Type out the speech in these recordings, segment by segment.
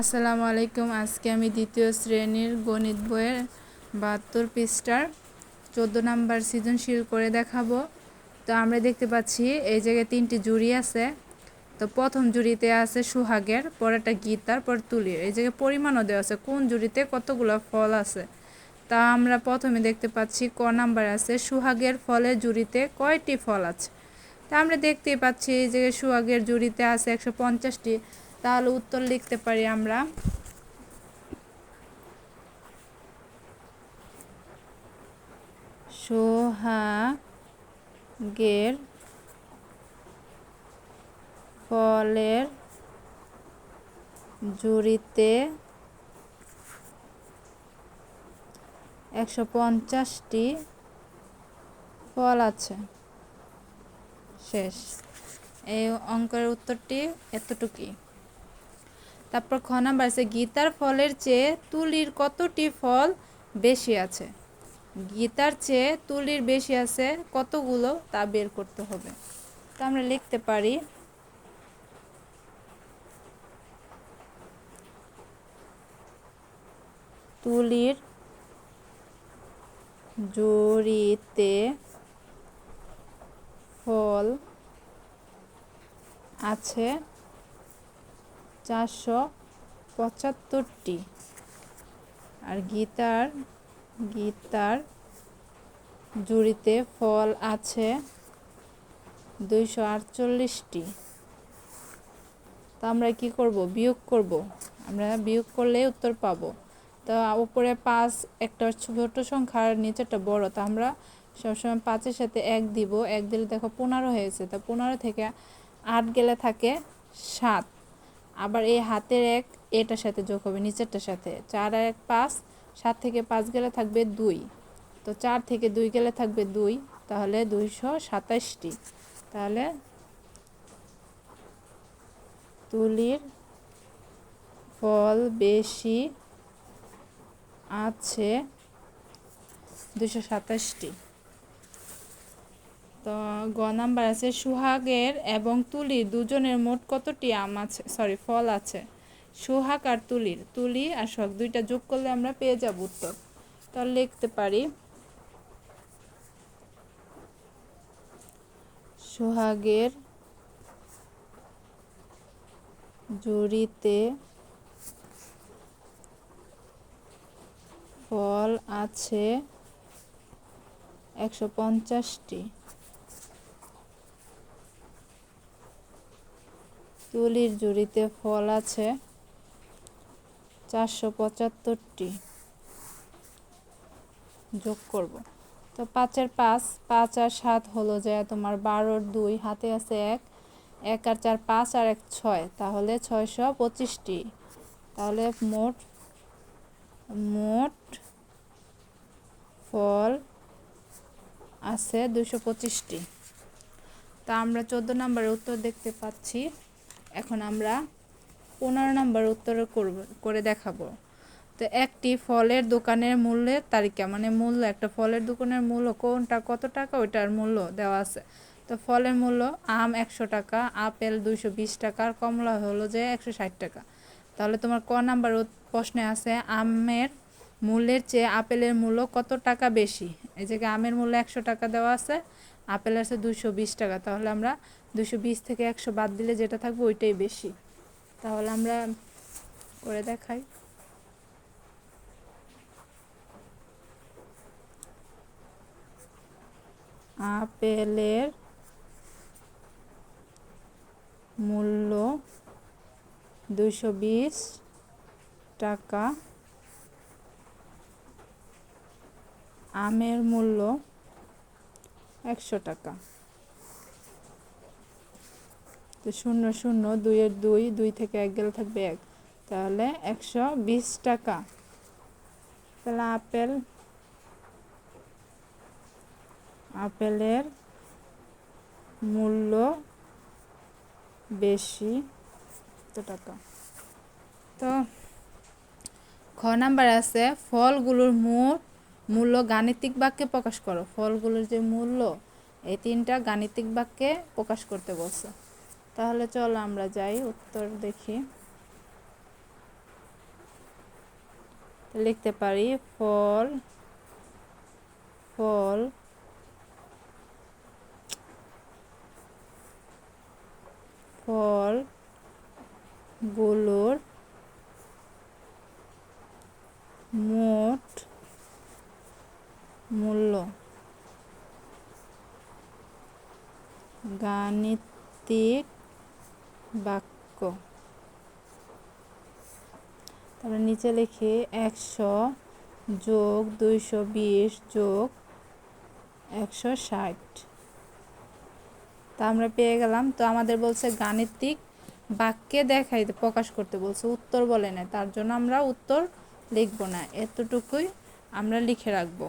আসসালামু আলাইকুম। আজকে আমি দ্বিতীয় শ্রেণির গণিত বইয়ের বাহাত্তর পৃষ্ঠার চোদ্দ নাম্বার সৃজনশীল করে দেখাবো। তো আমরা দেখতে পাচ্ছি, এই জায়গায় তিনটি জুড়ি আছে। তো প্রথম জুড়িতে আছে সুহাগের, পরেরটা গীতার, পর তুলির। এই জায়গায় পরিমাণও দেওয়া আছে, কোন জুড়িতে কতগুলো ফল আছে। তা আমরা প্রথমে দেখতে পাচ্ছি, ক নাম্বার আছে, সুহাগের ফলের জুড়িতে কয়টি ফল আছে? তা আমরা দেখতেই পাচ্ছি যে সুহাগের জুড়িতে আছে একশো পঞ্চাশটি তাহলে উত্তর লিখতে পারি আমরা। সোহাগের ফলের জুড়িতে একশো পঞ্চাশটি ফল আছে। শেষ। এই অঙ্কের উত্তরটি এতটুকুই। তারপর খ নাম্বার আছে, গীতার ফলের চেয়ে তুলির কতটি ফল বেশি আছে? গীতার চেয়ে তুলির বেশি আছে কতগুলো তা বের করতে হবে। তা আমরা লিখতে পারি। তুলির জড়িতে ফল আছে চারশো পঁচাত্তরটি। আর গীতার গীতার জুড়িতে ফল আছে দুইশো আটচল্লিশটি। তা আমরা কি করব? বিয়োগ করব। আমরা বিয়োগ করলে উত্তর পাবো। তো উপরে পাঁচ, একটা ছোট সংখ্যার নিচেরটা বড়। তা আমরা সবসময় পাঁচের সাথে এক দিব। এক দিলে দেখো পনেরো হয়েছে। তা পনেরো থেকে আট গেলে থাকে সাত। আবার এই হাতের এক এটার সাথে যোগ হবে, নিচেরটার সাথে। চার এক পাঁচ, সাত থেকে পাঁচ গেলে থাকবে দুই। তো চার থেকে দুই গেলে থাকবে দুই, তাহলে দুইশো সাতাশটি তাহলে তুলির ফল বেশি আছে দুশো সাতাশটি তো গ নাম্বার আছে, সুহাগের এবং তুলির দুজনের মোট কতটি আম আছে? সরি ফল আছে। সুহাগ আর তুলির। তুলি আর সোহাগ দুইটা যোগ করলে আমরা পেয়ে যাব উত্তর। তাহলে লিখতে পারি, সোহাগের জুড়িতে ফল আছে একশো পঞ্চাশটি। তুলির জুড়িতে ফল আছে চারশো পঁচাত্তরটি। যোগ করব। তো পাঁচের পাঁচ পাঁচ আর সাত হলো যে তোমার বারোর দুই, হাতে আছে এক এক আর চার পাঁচ আর এক ছয়, তাহলে ছয়শো পঁচিশটি। তাহলে মোট মোট ফল আছে দুশো পঁচিশটি। তা আমরা চোদ্দ নম্বরের উত্তর দেখতে পাচ্ছি। এখন আমরা পনেরো নম্বর উত্তর করব, করে দেখাবো। তো একটি ফলের দোকানের মূল্যের তালিকা মানে মূল্য, একটা ফলের দোকানের মূল্য কোনটা, কত টাকা, ওইটার মূল্য দেওয়া আছে। তো ফলের মূল্য, আম একশো টাকা, আপেল দুইশো বিশ টাকা, আর কমলা হলো যে একশো ষাট টাকা। তাহলে তোমার ক নাম্বার প্রশ্নে আছে, আমের মূল্যের চেয়ে আপেলের মূল্য কত টাকা বেশি? এই জায়গায় আমের মূল্য একশো টাকা দেওয়া আছে আপেল আছে দুশো বিশ টাকা, তাহলে আমরা দুশো বিশ থেকে একশো বাদ দিলে যেটা থাকবে ওইটাই বেশি। তাহলে আমরা করে দেখাই। আপেলের মূল্য দুশো বিশ টাকা। আমের মূল্য একশো টাকা। তো শূন্য শূন্য, দুইয়ের দুই দুই থেকে এক গেলে থাকবে এক। তাহলে একশো বিশ টাকা। তাহলে আপেল, আপেলের মূল্য বেশি তো টাকা। তো খ নাম্বার আছে, ফলগুলোর মোট মূল্য গাণিতিক বাক্যে প্রকাশ করো। ফলগুলোর যে মূল্য, এই তিনটা গাণিতিক বাক্যে প্রকাশ করতে বলছে। তাহলে চলো আমরা যাই, উত্তর দেখি। লিখতে পারি, ফল ফল ফলগুলোর মোট মূল্য। গাণিতিক বাক্য। তারপরে নিচে লিখে একশো যোগ দুইশো বিশ যোগ একশো ষাট। তা আমরা পেয়ে গেলাম। তো আমাদের বলছে গাণিতিক বাক্যে দেখাইতে প্রকাশ করতে বলছে, উত্তর বলে না তার জন্য আমরা উত্তর লিখব না। এতটুকুই আমরা লিখে রাখব।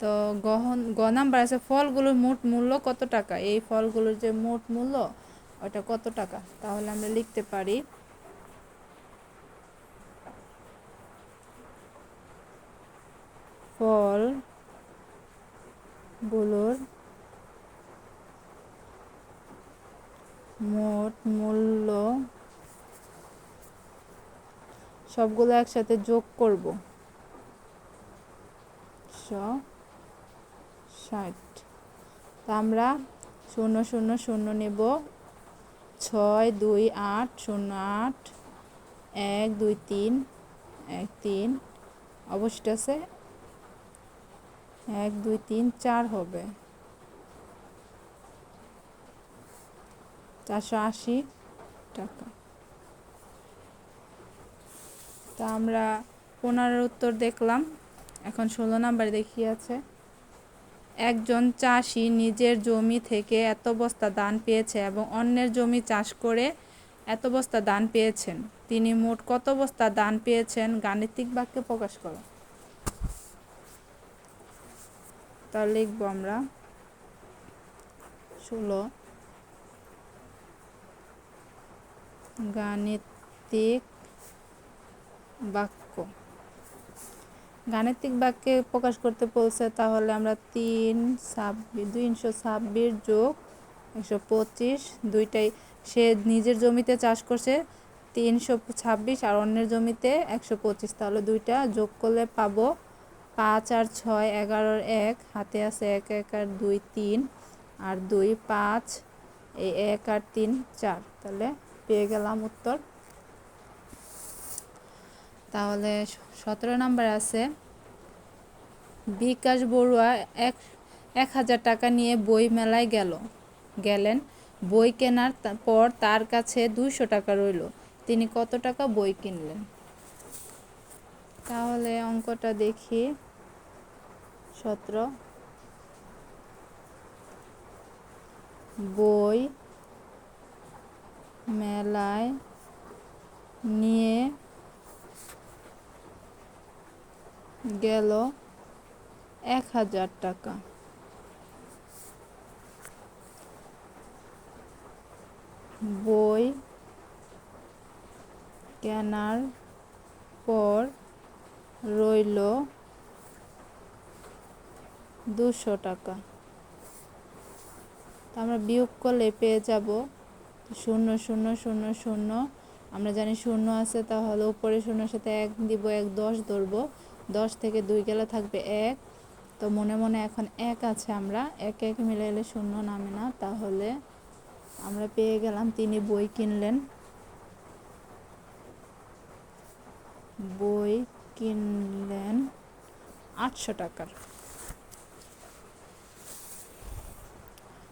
তো গহন গ নাম্বার আছে, ফলগুলোর মোট মূল্য কত টাকা? এই ফলগুলোর যে মোট মূল্য, ওটা কত টাকা? তাহলে আমরা লিখতে পারি। ফলগুলোর মোট মূল্য, সবগুলো একসাথে যোগ করব। ষাট। তা আমরা শূন্য শূন্য শূন্য নেব। ছয়, দুই, আট, শূন্য, আট, এক, দুই, তিন, এক, তিন, অবশিষ্ট আছে? এক, দুই, তিন, চার হবে। চারশো আশি টাকা। তা আমরা পনেরোর উত্তর দেখলাম। এখন ষোলো নাম্বার দেখিয়েছে একজন চাষি নিজের জমি থেকে এত বস্তা ধান পেয়েছে এবং অন্যের জমি চাষ করে এত বস্তা ধান পেয়েছেন। তিনি মোট কত বস্তা ধান পেয়েছেন? গাণিতিক বাক্যে প্রকাশ করো। তা লিখব আমরা। ষোলো। গাণিতিক বাক্য গাণিতিক বাক্যে প্রকাশ করতে বলছে, তাহলে আমরা তিন ছাব্বিশ দুইশো ছাব্বিশ যোগ একশো পঁচিশ, দুইটাই, সে নিজের জমিতে চাষ করছে তিনশো ছাব্বিশ আর অন্যের জমিতে একশো পঁচিশ, তাহলে দুইটা যোগ করলে পাবো পাঁচ আর ছয় এগারোর এক, হাতে আছে এক এক আর দুই তিন, আর দুই পাঁচ, এই এক আর তিন চার, তাহলে পেয়ে গেলাম উত্তর। তাহলে সতেরো নাম্বার আছে। বিকাশ বড়ুয়া এক এক হাজার টাকা নিয়ে বই মেলায় গেল। গেলেন। বই কেনার পর তার কাছে দুইশো টাকা রইল। তিনি কত টাকা বই কিনলেন? তাহলে অঙ্কটা দেখি। সতেরো। বই মেলায় নিয়ে গেল এক হাজার টাকা। বই কেনার পর রইল দুশো টাকা। আমরা বিয়োগ করলে পেয়ে যাব শূন্য শূন্য শূন্য শূন্য। আমরা জানি শূন্য আছে, তাহলে উপরে শূন্যর সাথে এক দিব, এক দশ ধরবো। দশ থেকে দুই গেলে থাকবে এক। তো মনে মনে এখন এক আছে আমরা। এক এক মিলে এলে শূন্য নামে না। তাহলে আমরা পেয়ে গেলাম তিনি বই কিনলেন। বই কিনলেন আটশো টাকার।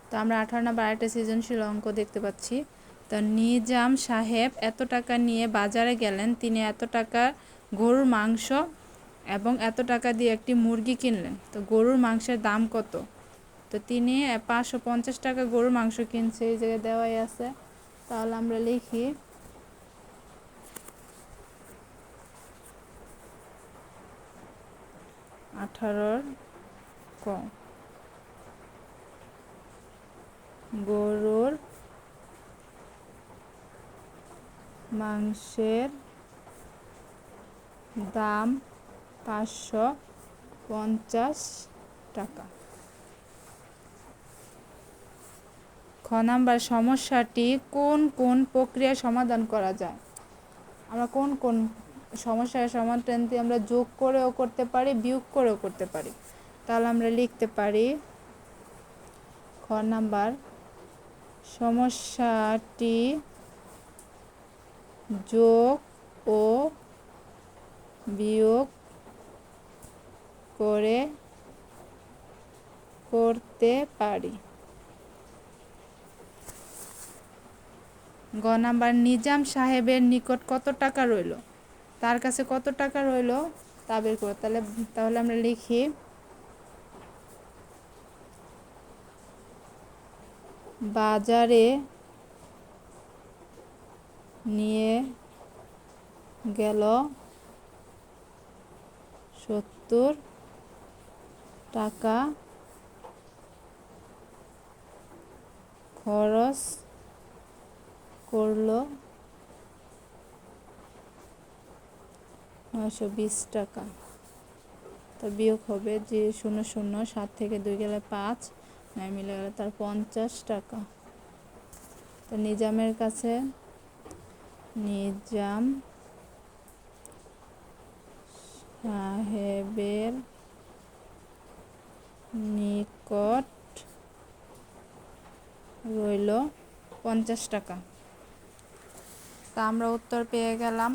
তো আমরা আঠারো নম্বর আরেকটা সৃজনশীল অঙ্ক দেখতে পাচ্ছি। তো নিজাম সাহেব এত টাকা নিয়ে বাজারে গেলেন। তিনি এত টাকা গরুর মাংস এবং এত টাকা দিয়ে একটি মুরগি কিনলেন। তো গরুর মাংসের দাম কত? তো তিনি পাঁচশো পঞ্চাশ টাকা গরুর মাংস কিনছে, এই জায়গায় দেওয়াই আছে। তাহলে আমরা লিখি। আঠারোর ক। গরুর মাংসের দাম পাঁচশো পঞ্চাশ টাকা। খ নাম্বার, সমস্যাটি কোন কোন প্রক্রিয়ায় সমাধান করা যায়? আমরা কোন কোন সমস্যার সমাধানটি আমরা যোগ করেও করতে পারি, বিয়োগ করেও করতে পারি? তাহলে আমরা লিখতে পারি, খ নাম্বার, সমস্যাটি যোগ ও বিয়োগ করে করতে পারি। গ নাম্বার, নিজাম সাহেবের নিকট কত টাকা রইল? তার কাছে কত টাকা রইল তা বের করো। তাহলে তাহলে আমরা লিখি, বাজারে নিয়ে গেল সত্তর টাকা খরচ করল নয়শো বিশ টাকা। তো বিয়োগ হবে যে শূন্য শূন্য সাত থেকে দুই গেলে পাঁচ, নয় মিলে গেলে তার পঞ্চাশ টাকা। তো নিজামের কাছে নিজাম সাহেবের নিকট রইল পঞ্চাশ টাকা। তা আমরা উত্তর পেয়ে গেলাম।